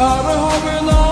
আর হবে না আর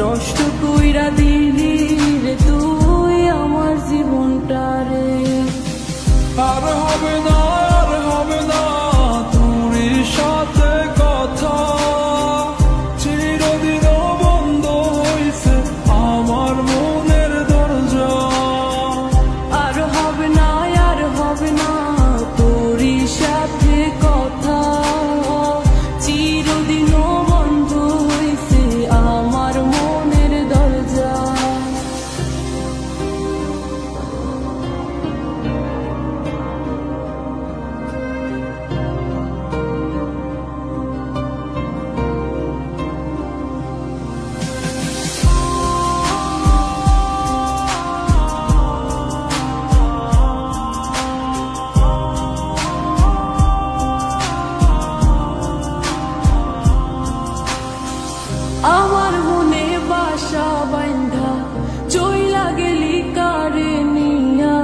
নষ্ট কইরা দিলি আমার মনে বাসা বান্ধা চইলা গেলি কারে নিয়া।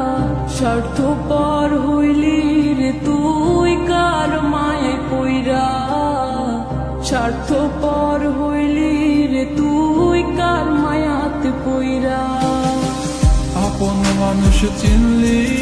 স্বার্থ পর হইলি রে তুই কার মায়ে কইরা। স্বার্থ পর হইলি রে তুই কার মায়াতে পইরা আপন মানুষ চিনলি